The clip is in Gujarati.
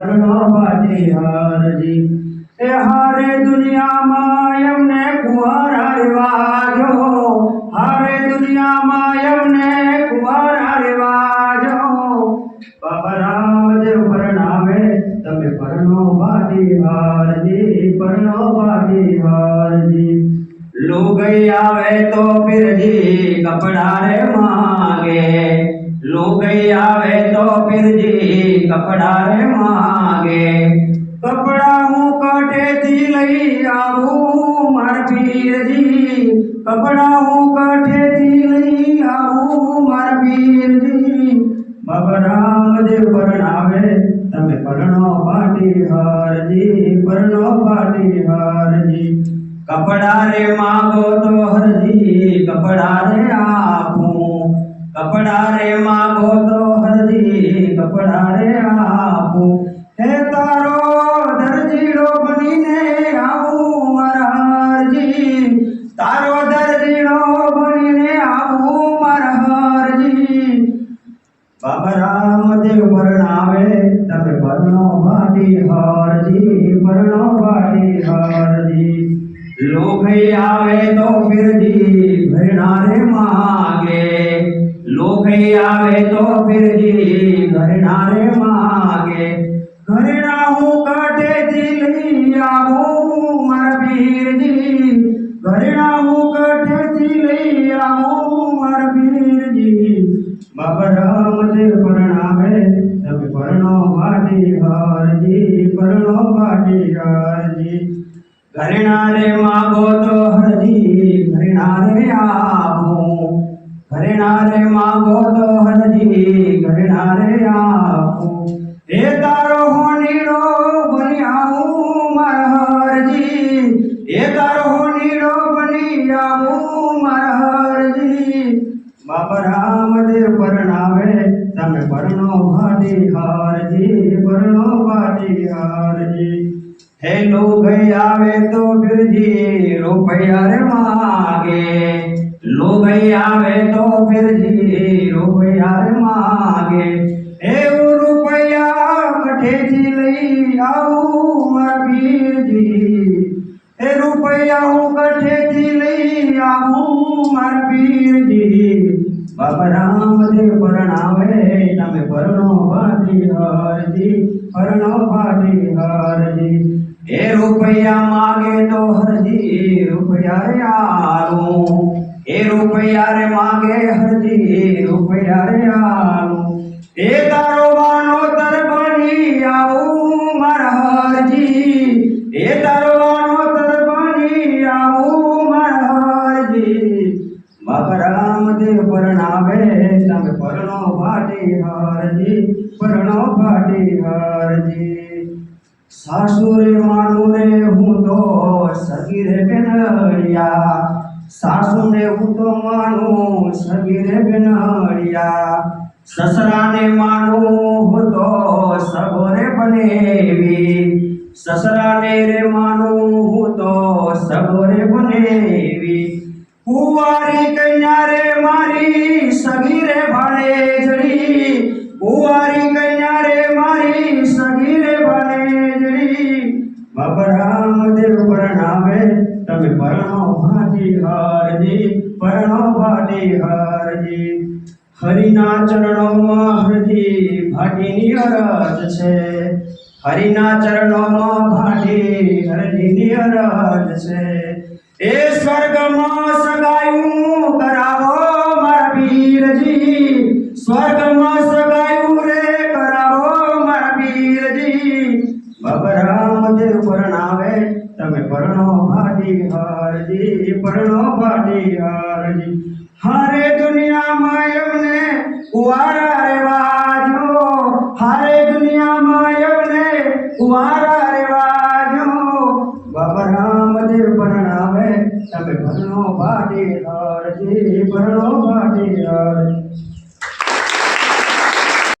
પાટી હારજી. એ હારે દુનિયામાં એમને કુંવારા રિવાજો હારે દુનિયામાં એમને કુંવારા રિવાજો બાબા રામદેવ પરણાવે, તમે પરણો પાટી હારજી પરણો પાટી હારજી. ગઈ આવે તો ફિરજી, કપડા રે માગે. લુગઈ આવે તો પીરજી કપડા રે માગે. કપડા હું કઠેથી લઈ આવું માર પીરજી કપડા હું કઠેથી લઈ આવું માર પીરજી બાબા રામદેવ પરણાવે તમે પરણો પાટી હરજી, પરણો પાટી હરજી. કપડા રે માગો તો હરજી, કપડા રે આપું કપડા રે માગો તો હરજી કપડા રે આપો. હે તારો દરજીડો બનીને આવું મારા હરજી. તારો દરજીડો બનીને આવું મારા હરજી. બાબા રામદેવ પરણાવે, તમે પરણો ભાટી હરજી, પરણો ભાટી હરજી. લોભઈ આવે તો ફિરજી ભરણારે માગે લોભઈ આવે તો ફિરજી ભરણારે માગે ઘરેણા હું કાઢેથી લઈ આવું મારા પીરજી ઘરેણા હું કાઢેથી લઈ આવું મારા પીરજી બાબા રામદેવ પરણાવે તમે પરણો વાટી હારજી પરણો વાટી હારજી ઘરેણા રે માગો તો હરજી ઘરેણા રે આપું ઘરેણા રે માગો તો હરજી ઘરેણા આપો. એ તારો હોનીડો બની આવું મારા હરજી. એ તારો હોનીડો બની આવું મારા હરજી. બાબા રામદેવ પરણાવે તમે પરણો ભાટી હારજી, પરણો ભાટી હારજી. હે લોભઈ આવે તો રૂપિયા રે લોભઈ આવે તો ફિરજી રૂપિયા માગે. કઠેથી લઈ આવું મારપીરજી એ રૂપિયા કઠેથી લઈ આવું મારપીરજી બાબા રામદેવ પરણાવે, તમે પરણો ભાટી હરજી, પરણો ભાટી હરજી. એ રૂપિયા, માગે તો હરજી રૂપિયા આલું. એ રૂપિયા રે માગે હરજી, રૂપિયા રે આલું. એ તારો વાનો તરબણી આવું મારા હરજી. એ તારો વાનો તરબણી આવું મારા હરજી. બાબા રામદેવ પરણાવે, તમે પરણો ભાટી હરજી, પરણો ભાટી હારજી. સાસુરે માનું રે હું તો સગીરે બેનડિયા સાસુને હું તો માનું સગીરે બેનડિયા સસરાને માનું તો સગોરે બનેવી સસરાને રે માનું તો સગોરે બનેવી કુવારી કન્યા રે મારી સગી રે પરણો ભાજી હારજી પરણો ભાટી હારજી. હરિના ચરણોમાં હરજી, ભાટીની અરજ છે. હરિના ચરણોમાં ભાટી, હરજીની અરજ છે. એ સ્વર્ગમાં સગાયું તમે પરણો ભાડી હારજી, પરણો ભાડી હારજી. હારે દુનિયામાં એમને કુવારા રેવાજો હારે દુનિયામાં એમને કુવારા રેવાજો બાબા રામદેવ પરણાવે, તમે ભરણો ભાડી હારજી ભરણો ભાડી હારજી.